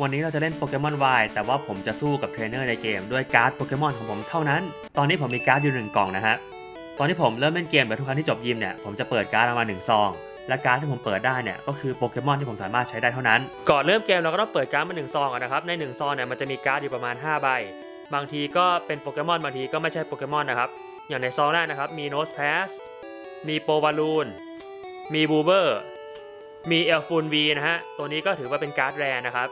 วันนี้เราจะเล่นโปเกมอนวายแต่ว่าผมจะสู้กับเทรนเนอร์ในเกมด้วยการ์ดโปเกมอนของผมเท่านั้น ตอนนี้ผมมีการ์ดอยู่หนึ่งกล่องนะฮะ ตอนที่ผมเริ่มเล่นเกมแบบทุกครั้งที่จบยิมเนี่ย ผมจะเปิดการ์ดออกมาหนึ่งซอง และการ์ดที่ผมเปิดได้เนี่ยก็คือโปเกมอนที่ผมสามารถใช้ได้เท่านั้น ก่อนเริ่มเกมเราก็ต้องเปิดการ์ดมาหนึ่งซองก่อนนะครับ ในหนึ่งซองเนี่ยมันจะมีการ์ดอยู่ประมาณ5ใบบางทีก็เป็นโปเกมอนบางทีก็ไม่ใช่โปเกมอนนะครับ อย่างในซองแรกนะครับ มีโนสแพสมีโปวาลูน มีบูเบอร์ มีเอลฟูนวีนะฮะ ตัวนี้ก็ถือว่าเป็นการ์ดแรนะครับ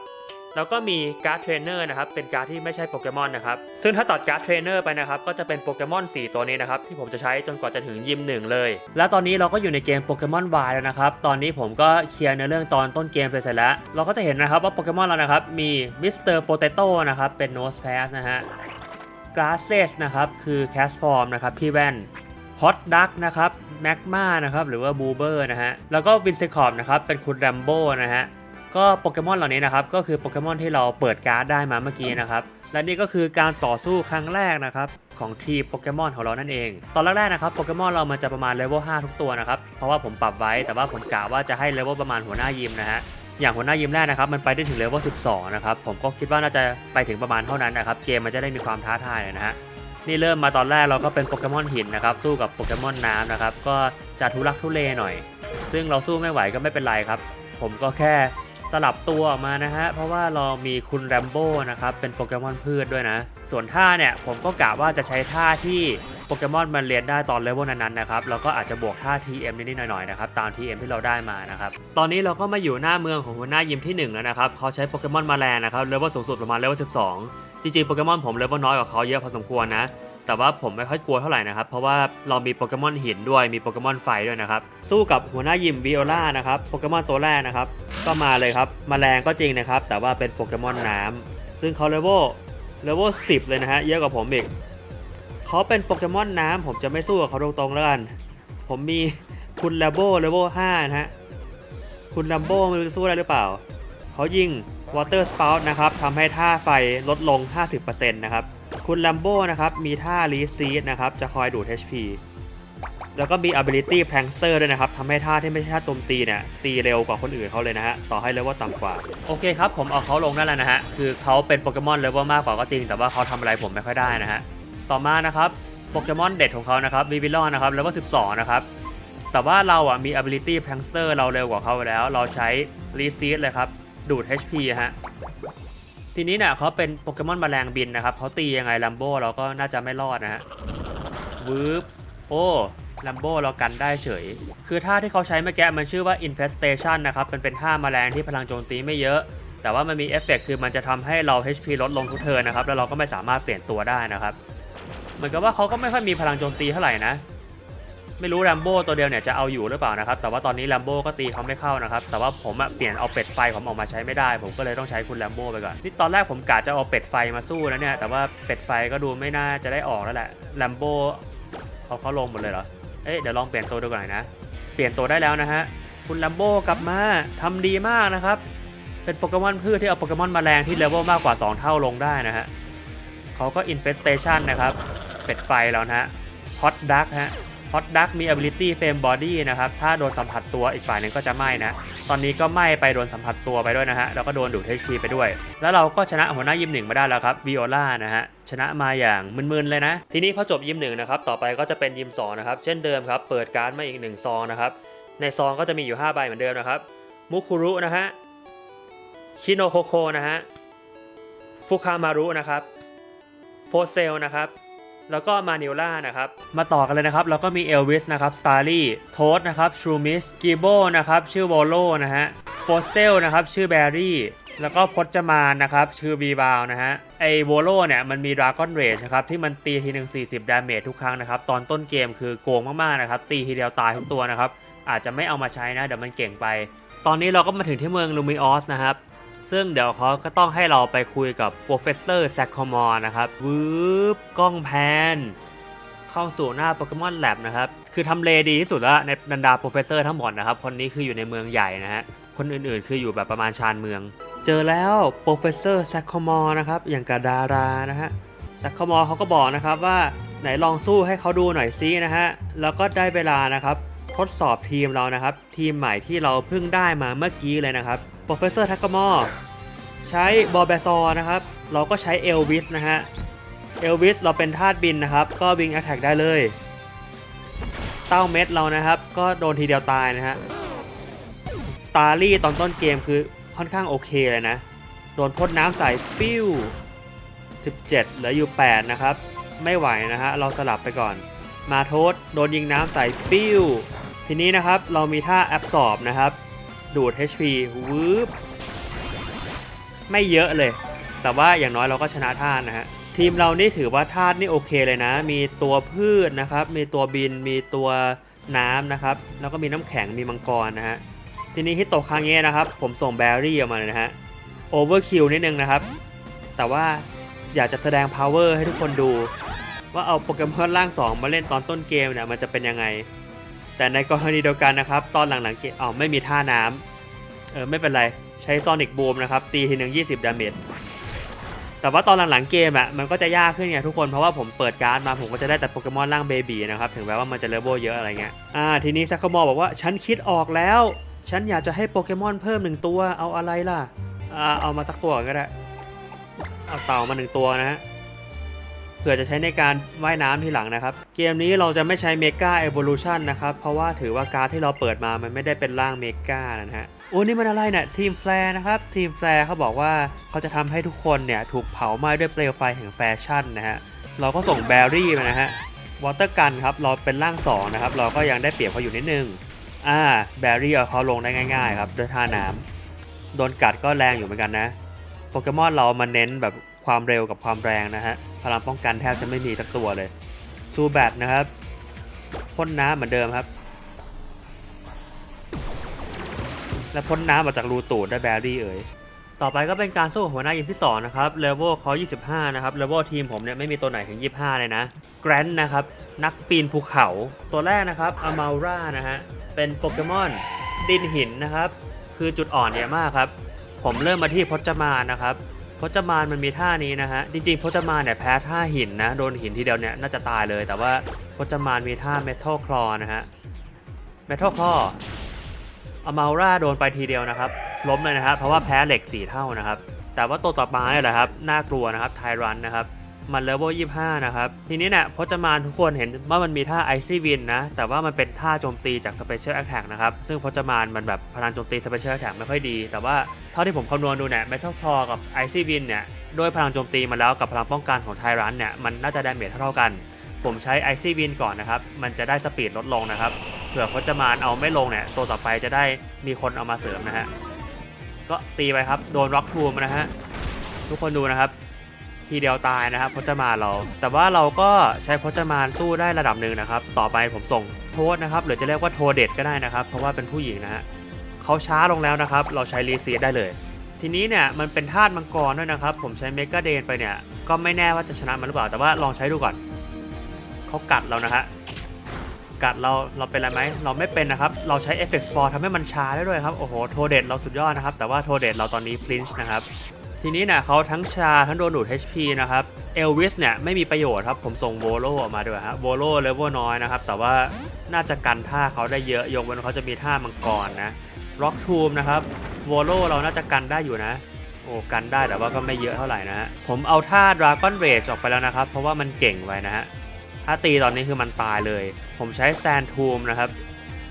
แล้วก็มีการ์ดเทรนเนอร์นะครับเป็นการ์ดที่ไม่ใช่โปเกมอนนะครับซึ่งถ้าตัดการ์ดเทรนเนอร์ไปนะครับก็จะเป็นโปเกมอน4 ตัวนี้นะครับที่ผมจะใช้จนกว่าจะถึงยิมหนึ่งเลย และตอนนี้เราก็อยู่ในเกมโปเกมอนวายแล้วนะครับตอนนี้ผมก็เคลียร์ในเรื่องตอนต้นเกมไปเสร็จแล้ว เราก็จะเห็นนะครับว่าโปเกมอนเรานะครับมีมิสเตอร์โปเตโต้นะครับเป็นโนสแพสนะฮะกราเซสนะครับคือแคสฟอร์มนะครับพี่แว่นฮอตดักนะครับแมกมานะครับหรือว่าบูเบอร์นะฮะแล้วก็วินเซคอมนะครับเป็นคุณแรมโบ้นะฮะ ก็โปเกมอนเหล่านี้นะครับก็คือโปเกมอนที่เราเปิดการ์ดได้มาเมื่อกี้นะครับและนี่ก็คือการต่อสู้ครั้งแรกนะครับของทีโปเกมอนของเรานั่นเอง ตอนแรกๆนะครับโปเกมอนเรามันจะประมาณเลเวล5ทุกตัวนะครับเพราะว่าผมปรับไว้แต่ว่าผมกะว่าจะให้เลเวลประมาณหัวหน้ายิมนะฮะอย่างหัวหน้ายิมแรกนะครับมันไปได้ถึงเลเวล12 นะครับผมก็คิดว่าน่าจะไปถึงประมาณเท่านั้นนะครับเกมมันจะได้มีความท้าทายหน่อยนะฮะนี่เริ่มมาตอนแรกเราก็เป็นโปเกมอนหินนะครับสู้กับโปเกมอนน้ำนะครับก็จะทุลักทุเลหน่อย ซึ่งเราสู้ไม่ไหวก็ไม่เป็นไรครับ ผมก็แค่ สลับตัวออกมานะฮะ เพราะว่าเรามีคุณแรมโบ้นะครับ เป็นโปเกมอนพืชด้วยนะ ส่วนท่าเนี่ย ผมก็กะว่าจะใช้ท่าที่โปเกมอนมันเรียนได้ตอนเลเวลนั้นๆนะครับแล้วก็อาจจะบวกท่า TM นิดๆหน่อยๆนะครับตาม TM ที่เราได้มานะครับตอนนี้เราก็มาอยู่หน้าเมืองของหัวหน้ายิมที่หนึ่งแล้วนะครับเขาใช้โปเกมอนมาแรงนะครับเลเวลสูงสุดประมาณเลเวล12 จริงๆโปเกมอนผมเลเวลน้อยกว่าเขาเยอะพอสมควรนะ แต่ว่าผมไม่ค่อยกลัวเท่าไหร่นะครับ เพราะว่าเรามีโปเกมอนหินด้วยมีโปเกมอนไฟด้วยนะครับ สู้กับหัวหน้ายิมวิโอลานะครับโปเกมอนตัวแรกนะครับ ก็มาเลยครับมาแรงก็จริงนะครับ แต่ว่าเป็นโปเกมอนน้ำซึ่งเขาเลเวลเลเวล10เลยนะฮะเยอะกว่าผมอีกเขาเป็นโปเกมอนน้ำผมจะไม่สู้กับเขาตรงๆแล้วกัน ผมมีคุณแลโบเลเวล5นะฮะคุณลัมโบไม่รู้จะสู้ได้หรือเปล่า เขายิง Water Spout นะครับทำให้ท่าไฟลดลง 50%นะครับ คุณลัมโบนะครับมีท่า r e s e e นะครับจะคอยดูด HP แล้วก็มี ability prankster ด้วยนะครับทำให้ท่าที่ไม่ใช่ท่าโจมตีเนี่ยตีเร็วกว่าคนอื่นเขาเลยนะฮะ ต่อให้เลเวลต่ำกว่า โอเคครับ ผมเอาเขาลงได้แล้วนะฮะ คือเขาเป็นโปเกมอนเลเวลมากกว่าก็จริง แต่ว่าเขาทำอะไรผมไม่ค่อยได้นะฮะ ต่อมานะครับโปเกมอนเด็ดของเขานะครับวิวิลอนนะครับเลเวล12 นะครับ แต่ว่าเราอะมี ability prankster เราเร็วกว่าเขาไปแล้ว เราใช้ r e s e e เลยครับดูด HP ฮะ ทีนี้เนี่ยเขาเป็นโปเกมอนแมลงบินนะครับเขาตียังไงลัมโบเราก็น่าจะไม่รอดนะฮะวืบโอ้ลัมโบเรากันได้เฉย คือท่าที่เขาใช้เมื่อกี้มันชื่อว่า infestation นะครับมันเป็นท่าแมลงที่พลังโจมตีไม่เยอะ แต่ว่ามันมีเอฟเฟกต์คือมันจะทำให้เรา HP ลดลงทุกเทินนะครับ แล้วเราก็ไม่สามารถเปลี่ยนตัวได้นะครับ เหมือนกับว่าเขาก็ไม่ค่อยมีพลังโจมตีเท่าไหร่นะ ไม่รู้แรมโบ้ตัวเดียวเนี่ยจะเอาอยู่หรือเปล่านะครับ แต่ว่าตอนนี้แรมโบ้ก็ตีเขาไม่เข้านะครับ แต่ว่าผมเปลี่ยนเอาเป็ดไฟผมออกมาใช้ไม่ได้ ผมก็เลยต้องใช้คุณแรมโบ้ไปก่อน นี่ตอนแรกผมกะจะเอาเป็ดไฟมาสู้แล้วเนี่ย แต่ว่าเป็ดไฟก็ดูไม่น่าจะได้ออกแล้วแหละแรมโบ้เขาเขาลงหมดเลยเหรอ เอ๊ะเดี๋ยวลองเปลี่ยนตัวดูก่อนนะ เปลี่ยนตัวได้แล้วนะฮะ คุณแรมโบ้กลับมาทำดีมากนะครับ เป็นโปเกมอนพืชที่เอาโปเกมอนแมลงที่เลเวลมากกว่า 2 เท่าลงได้นะฮะเขาก็ infestation นะครับ เป็ดไฟแล้วนะฮะ hot duck ฮะ ฮอตดักมี ability flame body นะครับ ถ้าโดนสัมผัสตัวอีกฝ่ายหนึ่งก็จะไหม้นะ ตอนนี้ก็ไหม้ไปโดนสัมผัสตัวไปด้วยนะฮะ แล้วก็โดนดูด HP ไปด้วย แล้วเราก็ชนะหัวหน้ายิมหนึ่งมาได้แล้วครับวิโอลานะฮะ ชนะมาอย่างมึนๆเลยนะ ทีนี้พอจบยิมหนึ่งนะครับ ต่อไปก็จะเป็นยิม2นะครับ เช่นเดิมครับ เปิดการ์ดมาอีกหนึ่งซองนะครับ ในซองก็จะมีอยู่5ใบเหมือนเดิมนะครับ มุคุรุนะฮะคิโนโคโคนะฮะ ฟุคามารุนะครับ โฟเซลนะครับ แล้วก็มานิล่านะครับ มาต่อกันเลยนะครับแล้วก็มีเอลวิสนะครับสตาร์ลี่โทสนะครับชูมิสกีโบนะครับชื่อวอลโลนะฮะโฟเซลนะครับชื่อแบรี่แล้วก็พจมานนะครับ ชื่อวีบาวนะฮะ ไอโวโลเนี่ยมันมีดราก้อนเรจนะครับ ที่มันตีทีหนึ่ง40 ดาเมจทุกครั้งนะครับ ตอนต้นเกมคือโกงมาก ๆ นะครับ ตีทีเดียวตายทุกตัวนะครับ อาจจะไม่เอามาใช้นะ เดี๋ยวมันเก่งไป ตอนนี้เราก็มาถึงที่เมืองลูมิออสนะครับ ซึ่งเดี๋ยวเขาก็ต้องให้เราไปคุยกับ Professor s a c k o m o r นะครับวืบกล้องแพน เข้าสู่หน้าโปเกมอนแลบนะครับ คือทำเลดีที่สุดแล้วในบรรดาโปรเฟสเซอร์ทั้งหมดนะครับ คนนี้คืออยู่ในเมืองใหญ่นะฮะ คนอื่นๆคืออยู่แบบประมาณชานเมือง เจอแล้วโปรเฟสเซอร์แซคคอมอร์นะครับ อย่างกับดารานะฮะ แซคคอมอร์เขาก็บอกนะครับว่าไหนลองสู้ให้เขาดูหน่อยซินะฮะ แล้วก็ได้เวลานะครับ ทดสอบทีมเรานะครับ ทีมใหม่ที่เราเพิ่งได้มาเมื่อกี้เลยนะครับ รเฟสเซอร์ทักกมอร์ใช้บอแบซอร์นะครับ เราก็ใช้เอลวิสนะฮะเอลวิสเราเป็นธาตุบินนะครับ ก็วิงแอ t แทกได้เลย เต้าเม็ดเรานะครับ ก็โดนทีเดียวตายนะฮะสตาร์ลี่ตอนต้นเกมคือค่อนข้างโอเคเลยนะ โดนพ่นน้ำใส่ปิ้ว 17 เหลืออยู่ 8 นะครับ ไม่ไหวนะฮะ เราสลับไปก่อน มาโทษโดนยิงน้ำใส่ปิ้ว ทีนี้นะครับเรามีท่าแอบสอบนะครับ ดูด HP วืบไม่เยอะเลย แต่ว่าอย่างน้อยเราก็ชนะท่านะฮะ ทีมเรานี่ถือว่าธาตุนี่โอเคเลยนะ มีตัวพืชนะครับ มีตัวบิน มีตัวน้ำนะครับ แล้วก็มีน้ำแข็ง มีมังกรนะฮะ ทีนี้ฮิตโตะคางเงะนะครับ ผมส่งแบรี่ออกมาเลยนะฮะ โอเวอร์คิวนิดนึงนะครับ แต่ว่าอยากจะแสดง power ให้ทุกคนดู ว่าเอาโปเกมอนร่าง 2 มาเล่นตอนต้นเกมเนี่ยมันจะเป็นยังไง แต่ในกรณีเดียวกันนะครับ ตอนหลังๆเกมอ๋อไม่มีท่าน้ำเออไม่เป็นไรใช้ซอนิกบูมนะครับ ตีทีหนึ่ง20 ดาเมจแต่ว่าตอนหลังๆเกมอะมันก็จะยากขึ้นไงทุกคนเพราะว่าผมเปิดการ์ดมาผมก็จะได้แต่โปเกมอนร่างเบบีนะครับ ถึงแม้ว่ามันจะเลเวลเยอะอะไรเงี้ยอ่าทีนี้ซักคมอบอกว่าฉันคิดออกแล้ว ฉันอยากจะให้โปเกมอนเพิ่มหนึ่งตัวเอาอะไรล่ะอ่าเอามาสักตัวก็ได้เอาเต่ามาหนึ่งตัวนะฮะ เผื่อจะใช้ในการว่ายน้ำทีหลังนะครับ เกมนี้เราจะไม่ใช้เมกาเอ o l u t i o n นะครับ เพราะว่าถือว่าการ์ดที่เราเปิดมามันไม่ได้เป็นร่างเมกานะฮะโอ้นี่มันอะไรเนี่ยทีมแฟร์นะครับ ทีมแฟร์เขาบอกว่าเขาจะทำให้ทุกคนเนี่ยถูกเผาไหม้ด้วยเปลวไฟแห่งแฟชั่นนะฮะเราก็ส่งแบรี่มานะฮะวอเตอร์กันครับเราเป็นร่าง2นะครับเราก็ยังได้เปรียบเขาอยู่นิดนึงอ่าแบรี่เอาเขาลงได้ง่ายๆครับด้วยท่าน้ำโดนกัดก็แรงอยู่เหมือนกันนะโปเกมอนเรามาเน้นแบบ ความเร็วกับความแรงนะฮะพลังป้องกันแทบจะไม่มีสักตัวเลยซูแบตนะครับพ่นน้ำเหมือนเดิมครับ และพ่นน้ำออกจากรูตูดได้แบรี่เอ๋ยต่อไปก็เป็นการสู้หัวหน้ายิมที่ 2 นะครับเลเวลเขา25 นะครับเลเวลทีมผมเนี่ยไม่มีตัวไหนถึง 25 เลยนะแกรนนะครับ นักปีนภูเขาตัวแรกนะครับอามาร่านะฮะ เป็นโปเกมอน ดินหินนะครับ คือจุดอ่อนเนี่ยมากครับ ผมเริ่มมาที่พจมานนะครับ พจมานมันมีท่านี้นะฮะ จริงๆพจมานเนี่ยแพ้ท่าหินนะ โดนหินทีเดียวเนี่ยน่าจะตายเลย แต่ว่าพจมานมีท่าเมทัลคลอนะฮะ เมทัลคลออมาร่าโดนไปทีเดียวนะครับ ล้มเลยนะครับ เพราะว่าแพ้เหล็ก 4 เท่านะครับ แต่ว่าตัวต่อมาเนี่ยแหละครับ น่ากลัวนะครับ ไทรันนะครับ มันเลเวล25 นะครับ ทีนี้เนี่ยพจมานทุกคนเห็นว่ามันมีท่าไอซี่วินนะ แต่ว่ามันเป็นท่าโจมตีจากสเปเชียลแอคแท็กนะครับ ซึ่งพจมานมันแบบพลังโจมตีสเปเชียลแอคแท็กไม่ค่อยดี แต่ว่าเท่าที่ผมคำนวณดูเนี่ยเมทัลคลอกับไอซี่วินเนี่ยด้วยพลังโจมตีมาแล้วกับพลังป้องกันของไทรันเนี่ยมันน่าจะดาเมจเท่าๆกัน ผมใช้ไอซี่วินก่อนนะครับ มันจะได้สปีดลดลงนะครับ เผื่อพจมานเอาไม่ลงเนี่ยตัวต่อไปจะได้มีคนเอามาเสริมนะฮะ ก็ตีไปครับ โดนร็อกทูมนะฮะ ทุกคนดูนะครับ ทีเดียวตายนะครับพจมานเรา แต่ว่าเราก็ใช้พจมานสู้ได้ระดับหนึ่งนะครับ ต่อไปผมส่งโทษนะครับหรือจะเรียกว่าโทเด็ดก็ได้นะครับ เพราะว่าเป็นผู้หญิงนะฮะเขาช้าลงแล้วนะครับ เราใช้รีเซียได้เลย ทีนี้เนี่ยมันเป็นธาตุมังกรด้วยนะครับ ผมใช้เมกาเดนไปเนี่ยก็ไม่แน่ว่าจะชนะมันหรือเปล่า แต่ว่าลองใช้ดูก่อนเขากัดเรานะฮะกัดเราเราเป็นอะไรไหมเราไม่เป็นนะครับ เราใช้เอฟเฟกต์สปอร์ทำให้มันช้าได้ด้วยครับโอ้โหโทเดตเราสุดยอดนะครับ แต่ว่าโทเดตเราตอนนี้ฟลินช์นะครับ ทีนี้เนี่ยเขาทั้งชาทั้งโดนดูด HP นะครับเอลวิสเนี่ยไม่มีประโยชน์ครับ ผมส่งโวโลออกมาด้วยฮะโวโลเลเวลน้อยนะครับ แต่ว่าน่าจะกันท่าเขาได้เยอะยกเว้นเขาจะมีท่ามังกรนะร็อกทูมนะครับโวโลเราน่าจะกันได้อยู่นะโอ้กันได้แต่ว่าก็ไม่เยอะเท่าไหร่นะฮะผมเอาท่า Dragon Rage ออกไปแล้วนะครับ เพราะว่ามันเก่งไว้นะฮะถ้าตีตอนนี้คือมันตายเลย ผมใช้แซนทูมนะครับ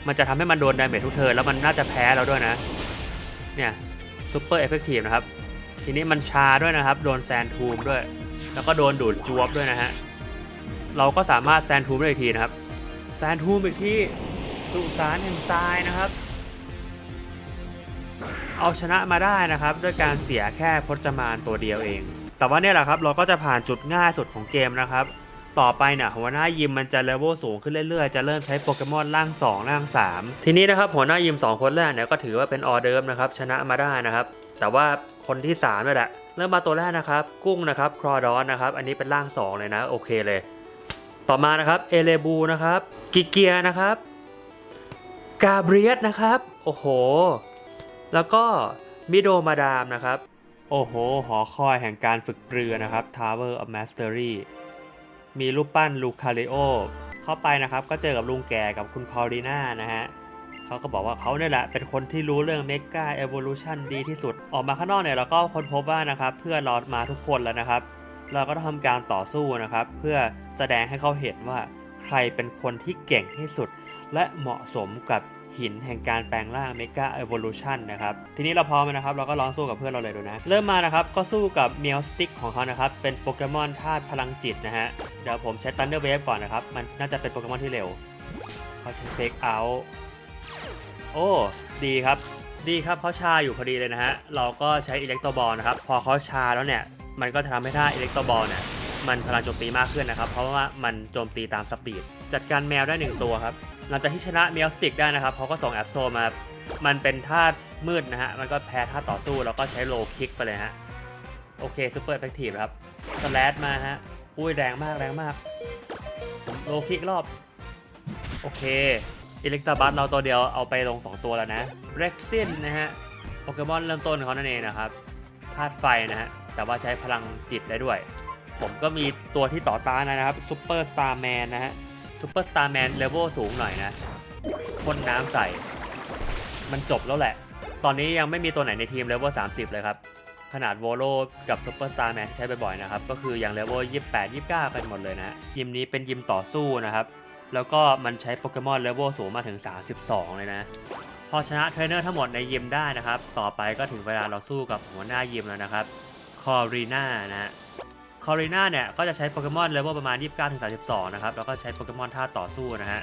มันจะทำให้มันโดนดาเมจทุกเทิร์นแล้วมันน่าจะแพ้เราด้วยนะ เนี่ยซูเปอร์เอฟเฟกตีฟนะครับ ทีนี้มันชาด้วยนะครับ โดนแซนทูมด้วย แล้วก็โดนดูดจวบด้วยนะฮะ เราก็สามารถแซนทูมได้อีกทีนะครับ แซนทูมอีกที่สุสานแห่งทรายนะครับ เอาชนะมาได้นะครับ ด้วยการเสียแค่พจมานตัวเดียวเอง แต่ว่าเนี่ยแหละครับ เราก็จะผ่านจุดง่ายสุดของเกมนะครับ ต่อไปเนี่ยหัวหน้ายิมมันจะเลเวลสูงขึ้นเรื่อยๆ จะเริ่มใช้โปเกมอนร่าง 2 ร่าง 3 ทีนี้นะครับหัวหน้ายิม 2 คนแรกเนี่ยก็ถือว่าเป็นออเดิร์ฟนะครับชนะมาได้นะครับ แต่ว่าคนที่3นี่แหละ เริ่มมาตัวแรกนะครับ กุ้งนะครับครอดอนนะครับ อันนี้เป็นร่าง 2 เลยนะ โอเคเลย ต่อมานะครับเอเลบูนะครับกิเกียนะครับ กาเบรียสนะครับ โอ้โห แล้วก็มิโดมาดามนะครับ โอ้โห หอคอยแห่งการฝึกเรือนะครับ Tower of Mastery มีรูปปั้นลูคาริโอเข้าไปนะครับ ก็เจอกับลุงแก่กับคุณคอรีน่านะฮะ เขาก็บอกว่าเขาเนี่ยแหละ เป็นคนที่รู้เรื่องเมกาเอ o l u t i o n ดีที่สุด ออกมาข้างนอกเนี่ยเราก็ค้นพบว่านะครับเพื่อนเรามาทุกคนแล้วนะครับ เราก็ต้องทำการต่อสู้นะครับ เพื่อแสดงให้เขาเห็นว่าใครเป็นคนที่เก่งที่สุด และเหมาะสมกับหินแห่งการแปลงร่างเมกาเอ o l u t i o n นนะครับ ทีนี้เราพร้อมนะครับ เราก็ลองสู้กับเพื่อนเราเลยดูนะ เริ่มมานะครับ ก็สู้กับเมียวสติกของเขานะครับ เป็นโปเกมอนธาตุพลังจิตนะฮะ เดี๋ยวผมใช้ Thunder Wave ก่อนนะครับ มันน่าจะเป็นโปเกมอนที่เร็วเขาใช้ Fake Out โอ้ดีครับ ดีครับเขาชาอยู่พอดีเลยนะฮะ เราก็ใช้อิเล็กโตบอลนะครับ พอเขาชาแล้วเนี่ย มันก็จะทำให้ท่าอิเล็กโตบอลเนี่ย มันพลังโจมตีมากขึ้นนะครับ เพราะว่ามันโจมตีตามสปีด จัดการแมวได้หนึ่งตัวครับ หลังจากที่ชนะเมลสติกได้นะครับเขาก็ส่งแอปโซมา มันเป็นธาตุมืดนะฮะ มันก็แพ้ธาตุต่อสู้แล้วก็ใช้โลคิกไปเลยฮะ โอเคซูเปอร์เอฟเฟกตีฟครับ สแลดมาฮะ อุ้ยแรงมากแรงมาก โลคิกรอบ โอเค อิเล็กตาบัสเราตัวเดียวเอาไปลง 2 ตัวแล้วนะเร็กซินนะฮะ โปเกมอนเริ่มต้นของเขานั่นเองนะครับธาตุไฟนะฮะ แต่ว่าใช้พลังจิตได้ด้วย ผมก็มีตัวที่ต่อต้านนะครับซูเปอร์สตาร์แมนนะฮะซูเปอร์สตาร์แมนเลเวลสูงหน่อยนะพ่นน้ำใส่ มันจบแล้วแหละ ตอนนี้ยังไม่มีตัวไหนในทีมเลเวล30 เลยครับ ขนาดโวโลกับซูเปอร์สตาร์แมนใช้บ่อยๆนะครับ ก็คืออยังเลเวล28 29 กันหมดเลยนะยิมนี้เป็นยิมต่อสู้นะครับ แล้วก็มันใช้โปเกมอนเลเวลสูงมาถึง 32 เลยนะ พอชนะเทรนเนอร์ทั้งหมดในยิมได้นะครับ ต่อไปก็ถึงเวลาเราสู้กับหัวหน้ายิมแล้วนะครับ คอรีน่านะฮะคอรีน่าเนี่ยก็จะใช้โปเกมอนเลเวลประมาณ 29ถึง32 นะครับ แล้วก็ใช้โปเกมอนท่าต่อสู้นะฮะ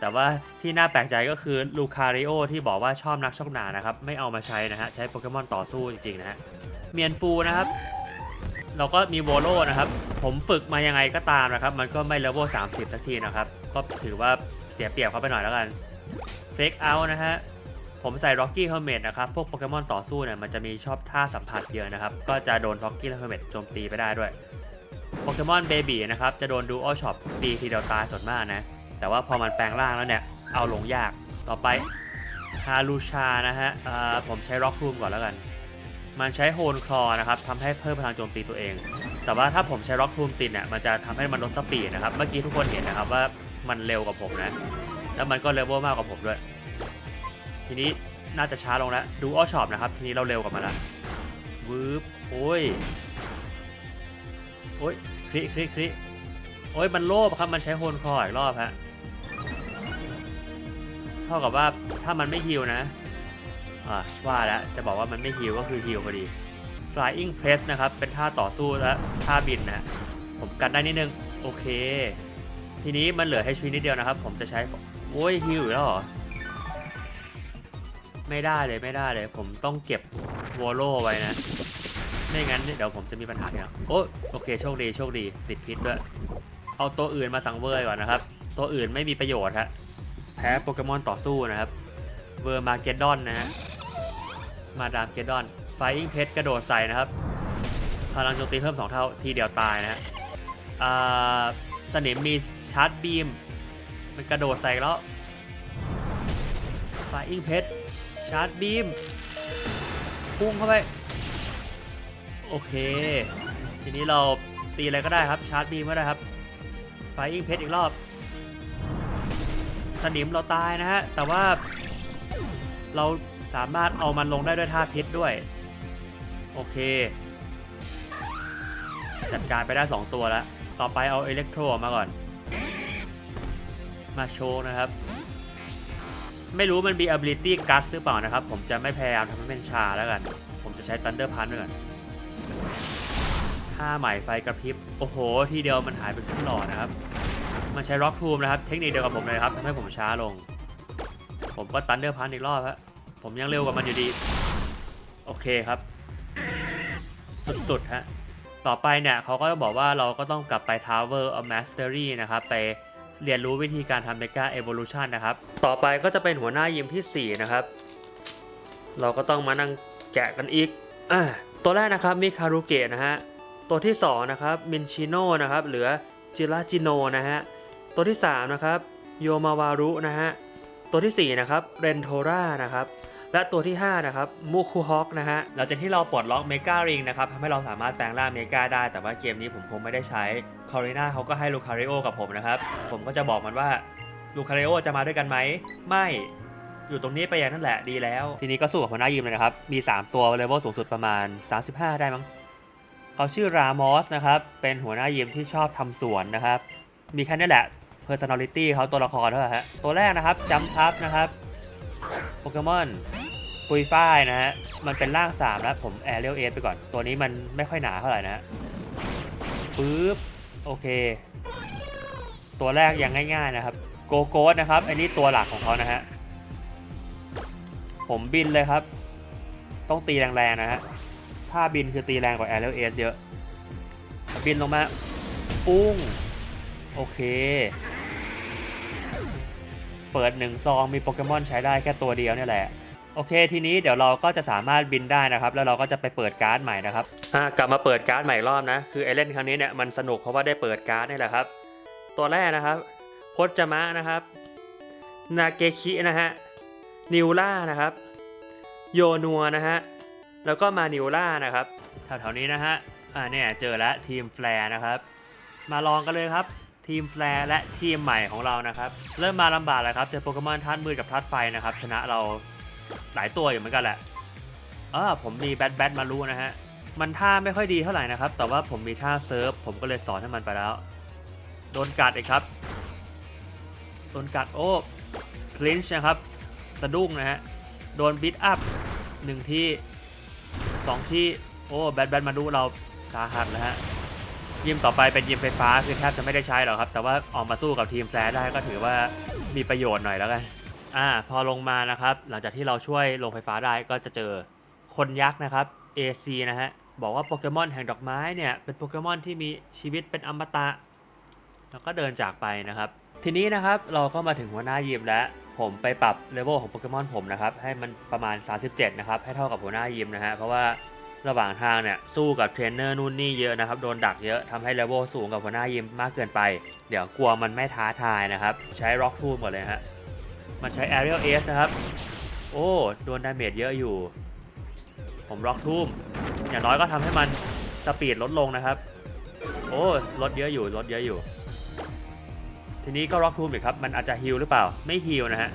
แต่ว่าที่น่าแปลกใจก็คือลูคาริโอที่บอกว่าชอบนักชกหนานะครับ ไม่เอามาใช้นะฮะ ใช้โปเกมอนต่อสู้จริงๆนะฮะ เมียนฟูนะครับเราก็มีโวโลนะครับ ผมฝึกมายังไงก็ตามนะครับ มันก็ไม่เลเวล30สักทีนะครับ ก็ถือว่าเสียเปรียบเขาไปหน่อยแล้วกันเฟกเอานะฮะ ผมใส่ Rocky Helmet นะครับ พวกโปเกมอนต่อสู้เนี่ยมันจะมีชอบท่าสัมผัสเยอะนะครับ ก็จะโดน Rocky Helmet โจมตีไปได้ด้วยโปเกมอนเบบีนะครับ จะโดนดูอัลช็อปตีทีเดียวตายส่วนมากนะ แต่ว่าพอมันแปลงร่างแล้วเนี่ย เอาลงยากต่อไปฮารูชานะฮะอ่าผมใช้ Rock Room ก่อนแล้วกัน มันใช้โฮนคลอนะครับทำให้เพิ่มพลังโจมตีตัวเอง แต่ว่าถ้าผมใช้ Rock Room ติดเนี่ยมันจะทำให้มันลดสปีดนะครับ เมื่อกี้ทุกคนเห็นนะครับว่ามันเร็วกว่าผมนะ แล้วมันก็เลเวลมากกว่าผมด้วย ทีนี้น่าจะช้าลงแล้วดูอ้อช็อปนะครับ ทีนี้เราเร็วกว่ามันละวืบโอ้ย โอ้ยคลิคลิคลิโอ้ยมันโลภครับ มันใช้โฮนคลออีกรอบฮะ เท่ากับว่าถ้ามันไม่ฮิวนะ อ่าว่าแล้วจะบอกว่ามันไม่ฮิวก็คือฮิวพอดี Flying Press นะครับ เป็นท่าต่อสู้และท่าบินนะผมกันได้นิดนึง โอเค ทีนี้มันเหลือให้ชีวิตนิดเดียวนะครับ ผมจะใช้โอ้ยฮิวแล้วเหรอ ไม่ได้เลยไม่ได้เลย ผมต้องเก็บวอลโลไว้นะไม่งั้นเดี๋ยวผมจะมีปัญหาทีหลังโอ้โอเคโชคดีโชคดี ติดพิษด้วย เอาตัวอื่นมาสังเวยก่อนนะครับ ตัวอื่นไม่มีประโยชน์ฮะแพ้โปเกมอนต่อสู้นะครับเวอร์มาเกดดอนนะฮะมาดามเกดดอน ไฟอิงเพชรกระโดดใส่นะครับ พลังโจมตีเพิ่ม 2 เท่าทีเดียวตายนะฮะสนิมมีชาร์จบีม มันกระโดดใส่แล้วไฟอิงเพชรชาร์จบีม พุ่งเข้าไป โอเค ทีนี้เราตีอะไรก็ได้ครับ ชาร์จบีมก็ได้ครับ ไฟอิงเพชรอีกรอบ สนิมเราตายนะฮะ แต่ว่าเราสามารถเอามันลงได้ด้วยท่าพิษด้วย โอเค จัดการไปได้ 2 ตัวแล้ว ต่อไปเอาอิเล็กโทรมาก่อน มาโชว์นะครับ ไม่รู้มันมี ability gas หรือเปล่านะครับ ผมจะไม่พยายามทำให้เป็นชาแล้วกัน ผมจะใช้ thunder punch ก่อนท่าใหม่ไฟกระพริบ โอ้โห ทีเดียวมันหายไปครึ่งหลอดนะครับ มันใช้ rock tomb นะครับ เทคนิคเดียวกับผมเลยครับทำให้ผมช้าลง ผมก็ thunder punch อีกรอบฮะผมยังเร็วกว่ามันอยู่ดี โอเคครับ สุดฮะต่อไปเนี่ยเขาก็จะบอกว่าเราก็ต้องกลับไป Tower of Mastery นะครับ ไปเรียนรู้วิธีการทำ Mega Evolution นะครับ ต่อไปก็จะเป็นหัวหน้ายิมทีสี่ 4 นะครับ เราก็ต้องมานั่งแกะกันอีกอตัวแรกนะครับมีคารุเกะนะฮะ ตัวที่ 2 นะครับมินชิโนนะครับ เหลือจิราจิโนนะฮะ ตัวที่ 3 นะครับโยมาวารุนะฮะ ตัวทีสี่4 นะครับเรนโทรานะครับ และตัวที่ 5 นะครับมูคูฮอกนะฮะหลังจากที่เราปลดล็อกเมการิงนะครับทำให้เราสามารถแปลงร่างเมกาได้ แต่ว่าเกมนี้ผมคงไม่ได้ใช้คอริน่าเขาก็ให้ลูคาริโอกับผมนะครับผมก็จะบอกมันว่าลูคาริโอจะมาด้วยกันไหมไม่อยู่ตรงนี้ไปอย่างนั้นแหละดีแล้ว ทีนี้ก็สู้กับหัวหน้ายิมเลยนะครับ มี 3 ตัวเลเวลสูงสุดประมาณ 35 ได้มั้งเขาชื่อรามอสนะครับ เป็นหัวหน้ายิมที่ชอบทำสวนนะครับ มีแค่นี้แหละ personality เขาตัวละครเท่านั้นฮะตัวแรกนะครับจัมพับนะครับ โปเกมอนปุยฝ้ายนะฮะ มันเป็นร่าง3แล้วผมแอเรียลเอไปก่อน ตัวนี้มันไม่ค่อยหนาเท่าไหร่นะฮะปึ๊บ โอเค ตัวแรกยังง่ายๆนะครับ โกโก้นะครับ อันนี้ตัวหลักของเขานะฮะ ผมบินเลยครับ ต้องตีแรงๆนะฮะ ถ้าบินคือตีแรงกว่าแอเรียลเอเยอะ บินลงมา ปุ้ง โอเค เปิดหนึ่งซองมีโปเกมอนใช้ได้แค่ตัวเดียวเนี่ยแหละโอเคทีนี้เดี๋ยวเราก็จะสามารถบินได้นะครับ แล้วเราก็จะไปเปิดการ์ดใหม่นะครับอ่ากลับมาเปิดการ์ดใหม่อีกรอบนะ คือไอเล่นครั้งนี้เนี่ยมันสนุกเพราะว่าได้เปิดการ์ดนี่แหละครับ ตัวแรกนะครับพจมะนะครับ นาเกคินะฮะนิวล่านะครับ โยนัวนะฮะแล้วก็มานิวล่านะครับแถวๆนี้นะฮะอ่าเนี่ยเจอแล้วทีมแฟร์นะครับ มาลองกันเลยครับ ทีมแฟร์และทีมใหม่ของเรานะครับ เริ่มมาลำบากแล้วครับเจอโปเกมอนธาตุมืดกับธาตุไฟนะครับ ชนะเราหลายตัวอยู่เหมือนกันแหละอ่าผมมีแบทแบทมารู้นะฮะ มันท่าไม่ค่อยดีเท่าไหร่นะครับ แต่ว่าผมมีท่าเซิร์ฟ ผมก็เลยสอนให้มันไปแล้ว โดนกัดอีกครับ โดนกัดโอ้คลินช์นะครับ สะดุ้งนะฮะ โดนบิดอัพหนึ่งที่สองที่ โอ้แบทแบทมาดูเราสาหัสแล้วฮะ ยิมต่อไปเป็นยิมไฟฟ้าคือแทบจะไม่ได้ใช้หรอกครับ แต่ว่าออกมาสู้กับทีมแฟร์ได้ก็ถือว่ามีประโยชน์หน่อยแล้วกันอ่าพอลงมานะครับ หลังจากที่เราช่วยลงไฟฟ้าได้ก็จะเจอคนยักษ์นะครับ AC นะฮะบอกว่าโปเกมอนแห่งดอกไม้เนี่ยเป็นโปเกมอนที่มีชีวิตเป็นอมตะ แล้วก็เดินจากไปนะครับ ทีนี้นะครับเราก็มาถึงหัวหน้ายิมแล้ว ผมไปปรับเลเวลของโปเกมอนผมนะครับให้มันประมาณ 37 นะครับให้เท่ากับหัวหน้ายิมนะฮะเพราะว่า ระหว่างทางเนี่ยสู้กับเทรนเนอร์นู่นนี่เยอะนะครับโดนดักเยอะทำให้เลเวลสูงกับหัวหน้ายิมมากเกินไป เดี๋ยวกลัวมันไม่ท้าทายนะครับ ใช้ร็อกทูมก่อนเลยฮะมันใช้ Aerial a c e นะครับ โอ้ โดนดาเมจเยอะอยู่ ผมร็อกทูมอย่างน้อยก็ทำให้มันสปีดลดลงนะครับ โอ้ลดเยอะอยู่ลดเยอะอยู่ ทีนี้ก็ร็อกทูมอีกครับ มันอาจจะฮิลหรือเปล่าไม่ฮิลนะฮะ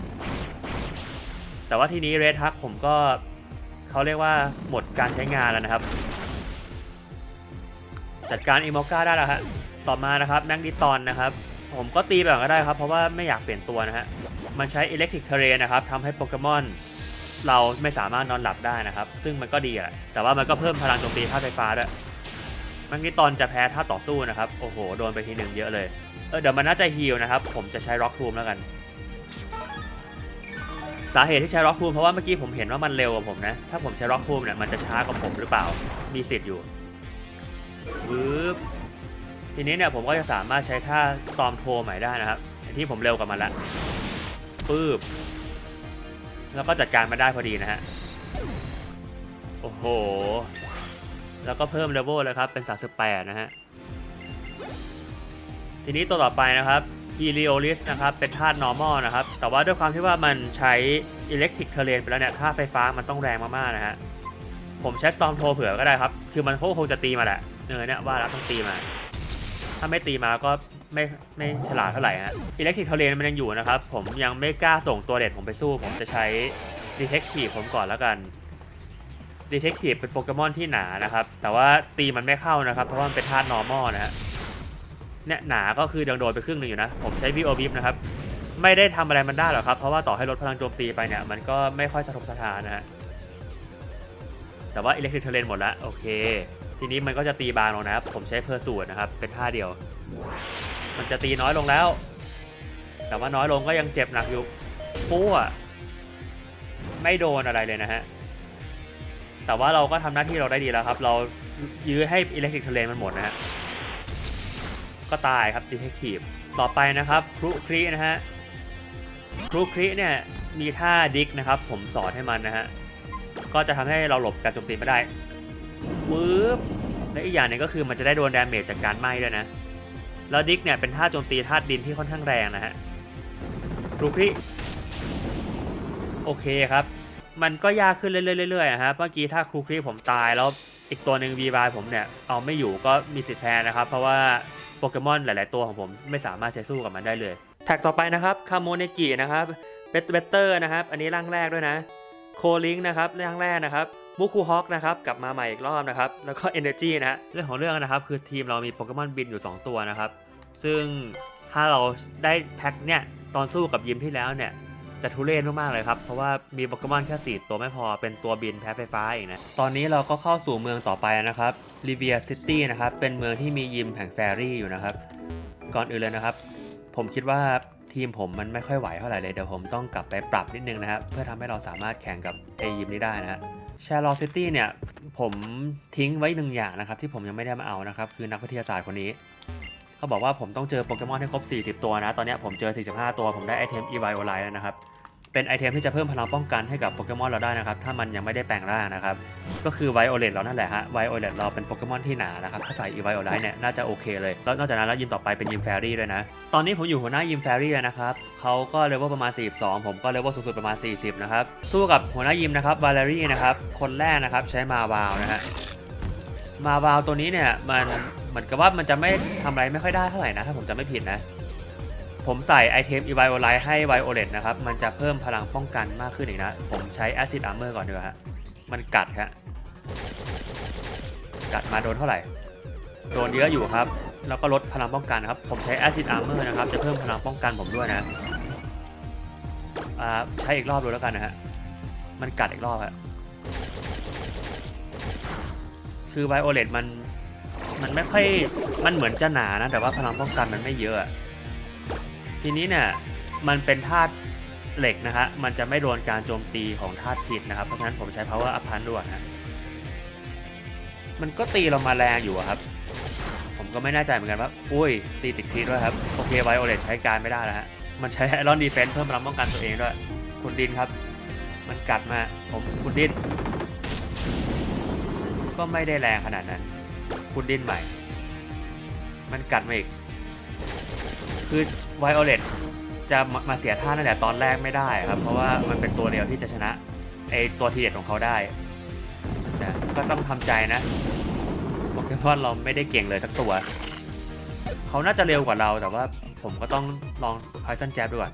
แต่ว่าทีนี้เรดทักผมก็ เขาเรียกว่าหมดการใช้งานแล้วนะครับ จัดการอีโมก้าได้แล้วฮะต่อมานะครับแมงดิตอนนะครับ ผมก็ตีแบบก็ได้ครับ เพราะว่าไม่อยากเปลี่ยนตัวนะฮะมันใช้อิเล็กทริกเทเรนนะครับทำให้โปเกมอนเราไม่สามารถนอนหลับได้นะครับ ซึ่งมันก็ดีแหละแต่ว่ามันก็เพิ่มพลังโจมตีธาตุไฟฟ้าด้วยแมงดิตอนจะแพ้ท่าต่อสู้นะครับ โอ้โห โดนไปทีหนึ่งเยอะเลย เออเดี๋ยวมันน่าจะฮีลนะครับ ผมจะใช้ร็อกทูมแล้วกัน สาเหตุที่ใช้ร็อกทูมเพราะว่าเมื่อกี้ผมเห็นว่ามันเร็วกว่าผมนะ ถ้าผมใช้ร็อกทูมเนี่ยมันจะช้ากว่าผมหรือเปล่า มีสิทธิ์อยู่วืบทีนี้เนี่ยผมก็จะสามารถใช้ท่าสตอมโทใหม่ได้นะครับที่ผมเร็วกว่ามันละปื๊บแล้วก็จัดการมาได้พอดีนะฮะ โอ้โห แล้วก็เพิ่มเลเวลเลยครับ เป็น 38 นะฮะ ทีนี้ตัวต่อไปนะครับ Heliolisk นะครับเป็นธาตุ normal นะครับ แต่ว่าด้วยความที่ว่ามันใช้ electric terrain ไปแล้วเนี่ยธาตุไฟฟ้ามันต้องแรงมากๆนะฮะผมใช้ storm t o เผื่อก็ได้ครับ คือมันคงจะตีมาแหละเออเนี่ยว่าแล้วต้องตีมา ถ้าไม่ตีมาก็ไม่ไม่ฉลาดเท่าไหร่ฮะ electric terrain มันยังอยู่นะครับ ผมยังไม่กล้าส่งตัวเด็ดผมไปสู้ ผมจะใช้ detective ผมก่อนแล้วกัน detective เป็นโปเกมอนที่หนานะครับ แต่ว่าตีมันไม่เข้านะครับ เพราะว่ามันเป็นธาตุ normal นะฮะ เนี่ยหนาก็คือยังโดนไปครึ่งหนึ่งอยู่นะ ผมใช้ VO v i p นะครับ ไม่ได้ทำอะไรมันได้หรอกครับ เพราะว่าต่อให้ลดพลังโจมตีไปเนี่ย มันก็ไม่ค่อยสะทกสะทานนะฮะ แต่ว่า Electric Terrain หมดล้วโอเค ทีนี้มันก็จะตีบางลงนะครับ ผมใช้เพอร์สูตนะครับ เป็นท่าเดียว มันจะตีน้อยลงแล้ว แต่ว่าน้อยลงก็ยังเจ็บหนักอยู่ปู้อะไม่โดนอะไรเลยนะฮะ แต่ว่าเราก็ทำหน้าที่เราได้ดีแล้วครับ เรายื้อให้ Electric Terrain มันหมดนะฮะ ก็ตายครับ Detective ต่อไปนะครับครุครีนะฮะครุครีเนี่ยมีท่าดิกนะครับ ผมสอนให้มันนะฮะก็จะทำให้เราหลบการโจมตีไม่ได้วืบและอีกอย่างหนึงก็คือมันจะได้โดนดาเมจจากการไหม้ด้วยนะแล้วดิกเนี่ยเป็นท่าโจมตีธาตุดินที่ค่อนข้างแรงนะฮะครุครีโอเคครับ มันก็ยากขึ้นเรื่อยๆๆๆนะฮะเมื่อกี้ถ้าครูครีผมตายแล้ว อีกตัวหนึ่งวีบายผมเนี่ย เอาไม่อยู่ก็มีสิทธิ์แพ้นะครับ เพราะว่าโปเกมอนหลาย ๆ ตัวของผมไม่สามารถใช้สู้กับมันได้เลย แท็กต่อไปนะครับคาโมเนกินะครับเบตเบเตอร์นะครับ อันนี้ร่างแรกด้วยนะ โคลิงนะครับร่างแรกนะครับมูคูฮอกนะครับกลับมาใหม่อีกรอบนะครับ แล้วก็ Energy นะฮะเรื่องของเรื่องนะครับ คือทีมเรามีโปเกมอนบินอยู่ 2 ตัวนะครับ ซึ่งถ้าเราได้แพ็คเนี่ยตอนสู้กับยิมที่แล้วเนี่ย จะทุเรศมากๆเลยครับ เพราะว่ามีโปเกมอนแค่สี่ตัวไม่พอเป็นตัวบินแพ้ไฟฟ้าอีกนะ ตอนนี้เราก็เข้าสู่เมืองต่อไปนะครับลิเวียซิตี้นะครับ เป็นเมืองที่มียิมแห่งแฟรี่อยู่นะครับ ก่อนอื่นเลยนะครับ ผมคิดว่าทีมผมมันไม่ค่อยไหวเท่าไหร่เลยเดี๋ยวผมต้องกลับไปปรับนิดนึงนะครับ เพื่อทำให้เราสามารถแข่งกับไอยิมนี้ได้นะฮะชร์ลอซิตี้เนี่ยผมทิ้งไว้หนึ่งอย่างนะครับ ที่ผมยังไม่ได้มาเอานะครับ คือนักวิทยาศาสตร์คนนี้ เขาบอกว่าผมต้องเจอโปเกมอนให้ครบ 40 ตัวนะ ตอนนี้ผมเจอ 45 ตัว ผมได้ไอเทม e v i o l i แล้วนะครับ เป็นไอเทมที่จะเพิ่มพลังป้องกันให้กับโปเกมอนเราได้นะครับ ถ้ามันยังไม่ได้แปลงร่างนะครับ ก็คือไวโอเลตเรานั่นแหละฮะ ไวโอเลตเราเป็นโปเกมอนที่หนานะครับ ถ้าใส่ e v i o l i เนี่ยน่าจะโอเคเลย แล้วนอกจากนั้นแล้วยิมต่อไปเป็นยิมแฟรี่ด้วยนะ ตอนนี้ผมอยู่หัวหน้ายิมแฟรี่นะครับเขาก็เลเวลประมาณ 42 ผมก็เลเวลสูงสุดประมาณ 40 นะครับ สู้กับหัวหน้ายิมนะครับวาเลรี่นะครับ คนแรกนะครับใช้มาวาวนะฮะ มาวาวตัวนี้เนี่ยมัน เหมือนกับว่ามันจะไม่ทำอะไรไม่ค่อยได้เท่าไหร่นะถ้าผมจะไม่ผิดนะ ผมใส่ไอเทม e v i o l i ให้ Violet นะครับ มันจะเพิ่มพลังป้องกันมากขึ้นอีกนะ ผมใช้ Acid Armor ก่อนดีกว่าฮะ มันกัดฮะ กัดมาโดนเท่าไหร่ โดนเยอะอยู่ครับ แล้วก็ลดพลังป้องกันครับ ผมใช้ Acid Armor นะครับ จะเพิ่มพลังป้องกันผมด้วยนะใช้อีกรอบดูแล้วกันนะฮะ มันกัดอีกรอบฮะ คือไวโอเลตมัน มันไม่ค่อยมันเหมือนจะหนานะ แต่ว่าพลังป้องกันมันไม่เยอะ ทีนี้เนี่ยมันเป็นธาตุเหล็กนะฮะมันจะไม่โดนการโจมตีของธาตุพิษนะครับ เพราะฉะนั้นผมใช้ power up punch ด้วยนะมันก็ตีเรามาแรงอยู่ครับ ผมก็ไม่แน่ใจเหมือนกันว่าอุ้ย ตีติดคริสด้วยครับ โอเคไวโอเลตใช้การไม่ได้แล้วฮะมันใช้ไอรอนดีเฟนส์เพิ่มพลังป้องกันตัวเองด้วยคุณดินครับ มันกัดมาผมคุณดินก็ไม่ได้แรงขนาดนั้น คุณดินใหม่ มันกัดมาอีก คือไวโอเลตจะมามาเสียท่านั่นแหละตอนแรกไม่ได้ครับ เพราะว่ามันเป็นตัวเดียวที่จะชนะไอตัวทีเด็ดของเขาได้นะก็ต้องทำใจนะโปเกมอนเราไม่ได้เก่งเลยสักตัว เขาน่าจะเร็วกว่าเราแต่ว่าผมก็ต้องลองไพซันแจ๊บด้วย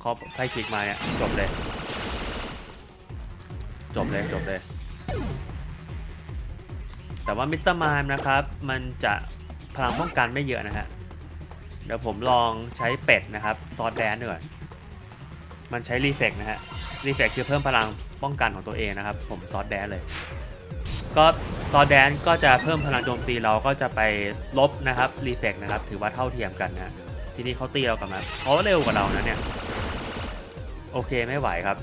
เขาไฟคิกมาเนี่ยจบเลย จบเลยจบเลย แต่ว่ามิสเตอร์มายนะครับ มันจะพลังป้องกันไม่เยอะนะฮะ เดี๋ยวผมลองใช้เป็ดนะครับ ซอสแดนด้วยมันใช้รีเฟกนะฮะ รีเฟกคือเพิ่มพลังป้องกันของตัวเองนะครับ ผมซอสแดนเลย ก็ซอสแดนก็จะเพิ่มพลังโจมตีเราก็จะไปลบนะครับรีเฟกนะครับ ถือว่าเท่าเทียมกันนะทีนี้เขาตีเรากลับมาเขาเร็วกว่าเรานะเนี่ยโอเคไม่ไหวครับ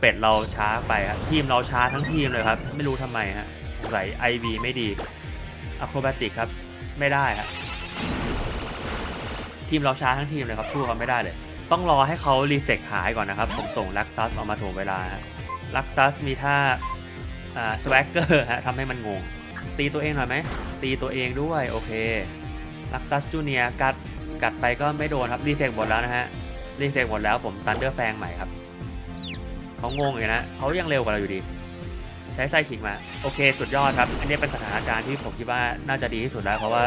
เป็ดเราช้าไปครับทีมเราช้าทั้งทีมเลยครับ ไม่รู้ทำไมฮะ ใส่ IV ไม่ดีอะโครบาติกครับ ไม่ได้ครับทีมเราช้าทั้งทีมเลยครับสู้เขาไม่ได้เลย ต้องรอให้เขารีเฟกหายก่อนนะครับ ผมส่งลักซัสออกมาถ่วงเวลาลักซัสมีท่าอ่าสวกเกอร์ฮะทำให้มันงง ตีตัวเองหน่อยไหม ตีตัวเองด้วยโอเคลักซัสจูเนียกัดกัดไปก็ไม่โดนครับรีเฟกหมดแล้วนะฮะรีเฟกหมดแล้วผมตันเดอร์แฟงใหม่ครับเขางงอยู่นะเขายังเร็วกว่าเราอยู่ดี ใช้ไส้ขิงมา โอเค สุดยอดครับ อันนี้เป็นสถานการณ์ที่ผมคิดว่าน่าจะดีที่สุดแล้ว เพราะว่า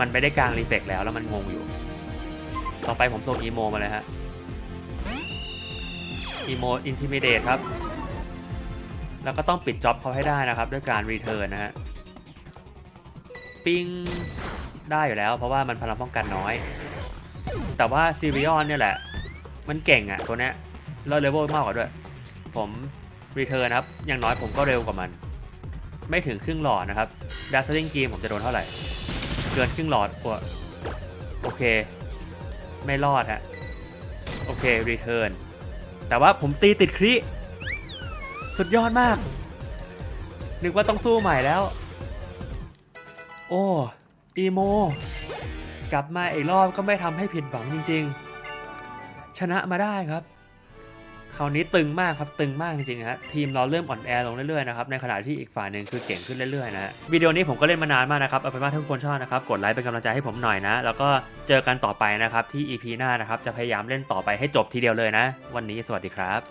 มันไม่ได้กลางรีเฟกแล้วแล้วมันงงอยู่ ต่อไปผมส่งอีโมมาเลยฮะอีโมอินทิมิเดตครับ แล้วก็ต้องปิดจ็อบเขาให้ได้นะครับ ด้วยการรีเทิร์นนะฮะปิงได้อยู่แล้ว เพราะว่ามันพลังป้องกันน้อย แต่ว่าซีริออนเนี่ยแหละ มันเก่งอะตัวเนี้ยแล้วเลเวลมากกว่าด้วย ผม รีเทิร์นครับ อย่างน้อยผมก็เร็วกว่ามัน ไม่ถึงครึ่งหลอดนะครับดัซซิ่งเกมผมจะโดนเท่าไหร่ เกินครึ่งหลอดกว่าโอเค ไม่รอดฮะ โอเครีเทิร์นแต่ว่าผมตีติดคริสุดยอดมาก นึกว่าต้องสู้ใหม่แล้ว โอ้อีโม กลับมาอีกรอบก็ไม่ทำให้ผิดหวังจริง ๆ ชนะมาได้ครับ คราวนี้ตึงมากครับตึงมากจริงๆฮะทีมเราเริ่มอ่อนแอลงเรื่อยๆนะครับในขณะที่อีกฝ่ายหนึ่งคือเก่งขึ้นเรื่อยๆนะฮะวิดีโอนี้ผมก็เล่นมานานมากนะครับเอาเป็นว่าถ้าทุกคนชอบนะครับกดไลค์เป็นกำลังใจให้ผมหน่อยนะ แล้วก็เจอกันต่อไปนะครับที่ EP หน้านะครับจะพยายามเล่นต่อไปให้จบทีเดียวเลยนะ วันนี้สวัสดีครับ